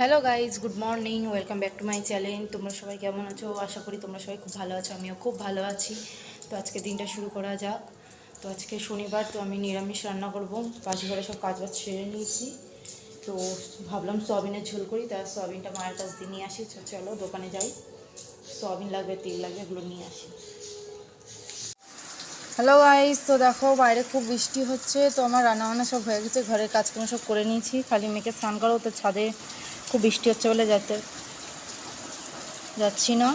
Hello guys good morning welcome back to my channel তোমরা সবাই কেমন আছো? আশা করি তোমরা সবাই খুব ভালো আছো, আমিও খুব ভালো আছি। তো আজকে দিনটা শুরু করা যাক। তো আজকে শনিবার, তো আমি নিরামিষ রান্না করব। পাশে ঘরে সব কাজবাজ সেরে নিয়েছি। তো ভাবলাম সয়াবিনের ঝোল করি তার সয়াবিনটা মায়ের কাছ দিয়ে নিয়ে আসি। চলো দোকানে যাই। সয়াবিন লাগবে, তেল লাগবে, এগুলো নিয়ে আসি। হ্যালো গাইস তো দেখো বাইরে খুব বৃষ্টি হচ্ছে, তো আমার রান্নাবান্না সব হয়ে গেছে। ঘরের কাজকর্ম সব করে নিয়েছি। খালি মেয়েকে স্নান করো তো ছাদে খুব বৃষ্টি হচ্ছে বলে যাতে যাচ্ছি না।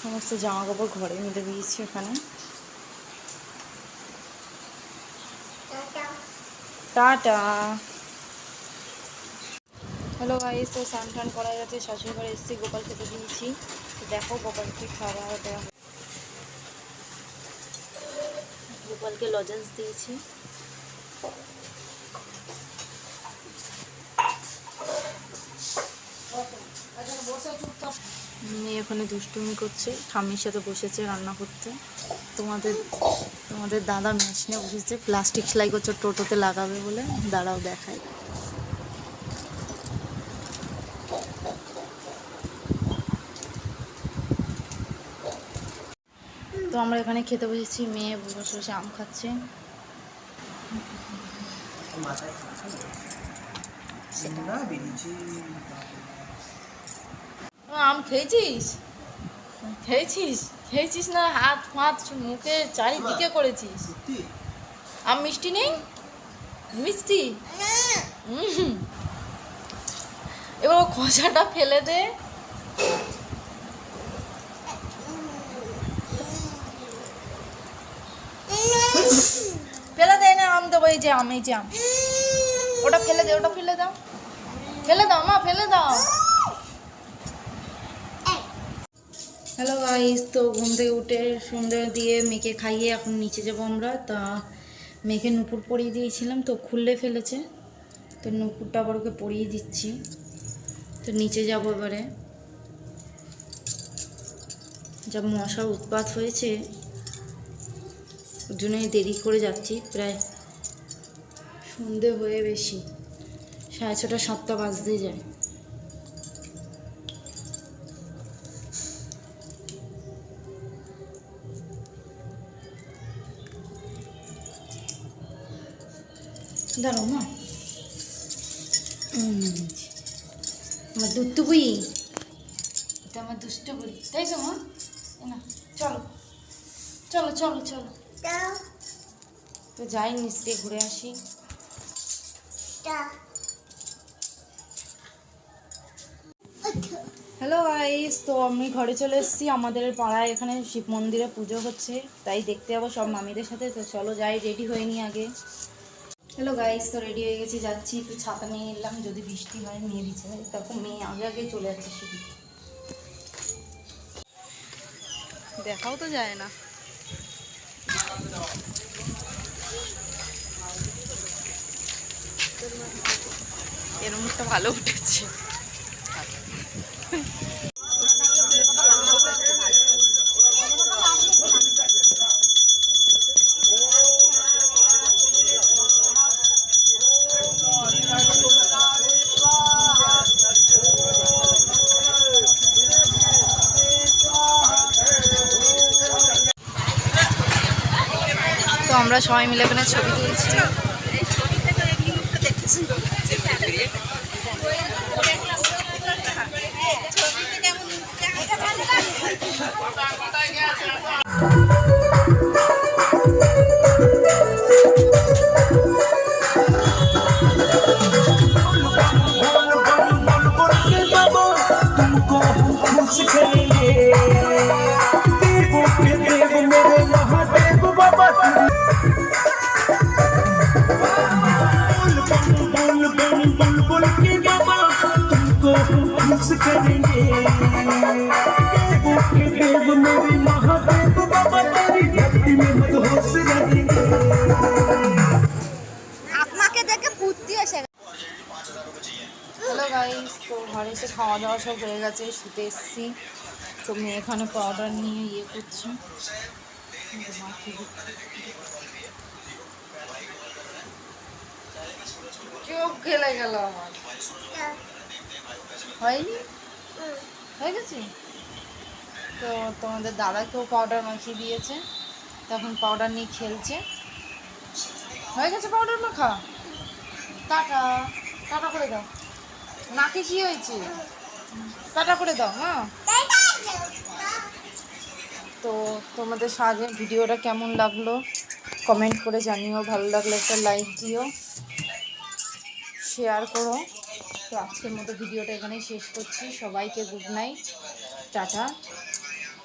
সমস্ত জামা কাপড় ঘরে মিলে দিয়েছি ওখানে টাটা। হ্যালো গাইস তো স্নান টান করা গেছে শাশুড়ি ঘরে এসেছি গোপাল খেতে দিয়েছি। দেখো গোপালকে খাওয়া দেওয়া গোপালকে লজেন্স দিয়েছি। মেয়ে ওখানে দুষ্টুমি করছে ঠাম্মির সাথে বসেছে রান্না করতে। তোমাদের তোমাদের দাদা মেশিনে বসেছে প্লাস্টিক সেলাই করছে, টোটোতে লাগাবে বলে, দাঁড়াও দেখায় তো আমরা এখানে খেতে বসেছি মেয়ে বসে বসে আম খাচ্ছে। আম খেয়েছিস? খেয়েছিস? খেয়েছিস না? হাত ফাত মুখে চারিদিকে করেছিস। আম মিষ্টি নেই? মিষ্টি? এবার ও খোসাটা ফেলে দে ফেলে দেবো এই যে আম, এই যে আম। ওটা ফেলে দে, ওটা ফেলে দাও। ফেলে দাও, মা, ফেলে দাও। হ্যালো গাইস তো ঘুম থেকে উঠে সুন্দর দিয়ে মেয়েকে খাইয়ে এখন নিচে যাব আমরা। তা মেয়েকে নুপুর পরিয়ে দিয়েছিলাম, তো খুললে ফেলেছে। তো নুপুরটা আবার ওকে পরিয়ে দিচ্ছি। তো নিচে যাব এবারে। যা মশার উৎপাত হয়েছে, ওর জন্যই দেরি করে যাচ্ছি, প্রায় সন্ধে হয়ে বেশি। সাড়ে ছটা সাতটা বাজতে যায়। দাঁড়াও মা। আমার দুধ বুই। এটা আমার দুষ্ট বুড়ি তাই তো মা? না চলো। চলো চলো চলো। তো যাই নিচ দিয়ে ঘুরে আসি। হ্যালো গাইস তো আমি ঘরে চলে এসেছি। আমাদের পাড়ায় এখানে শিব মন্দিরে পুজো হচ্ছে। তাই দেখতে যাব সব মামিদের সাথে। তো চলো যাই রেডি হয়ে নি আগে। হ্যালো গাইস তো রেডি হয়ে গেছি, যাচ্ছি। একটু ছাতা নিয়ে এলাম। যদি বৃষ্টি হয় মেয়ে দিচ্ছে তখন মেয়ে আগে আগে চলে যাচ্ছে শুধু দেখাও তো যায় না। এর মুখটা ভালো উঠেছে। তো আমরা সবাই মিলে ওখানে ছবি তুলছি। Mexican. আপনাকে দেখে ফুর্তি এসে হ্যালো গাইস তো ঘরে এসে খাওয়া দাওয়া সব হয়ে গেছে শুতে এসেছি। তো মেয়ে এখানে পাউডার নিয়ে ইয়ে করছি। চোখ গেলে গেল আমার। হ্যাঁ। হয়নি? হয়ে গেছে? তো তোমাদের দাদাকেও পাউডার মাখিয়ে দিয়েছে। তখন পাউডার নিয়ে খেলছে। হয়ে গেছে পাউডার মাখা? টাটা। টাটা করে দাও। নাকে কি হয়েছে? টাটা করে দাও হ্যাঁ। তো তোমাদের সাজে ভিডিওটা কেমন লাগল? কমেন্ট করে জানিও। ভালো লাগলে একটা লাইক দিও। শেয়ার করো। তো আজকের মতো ভিডিওটা এখানেই শেষ করছি। সবাইকে গুড নাইট টাটা।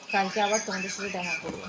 কালকে আবার তোমাদের সাথে দেখা করব।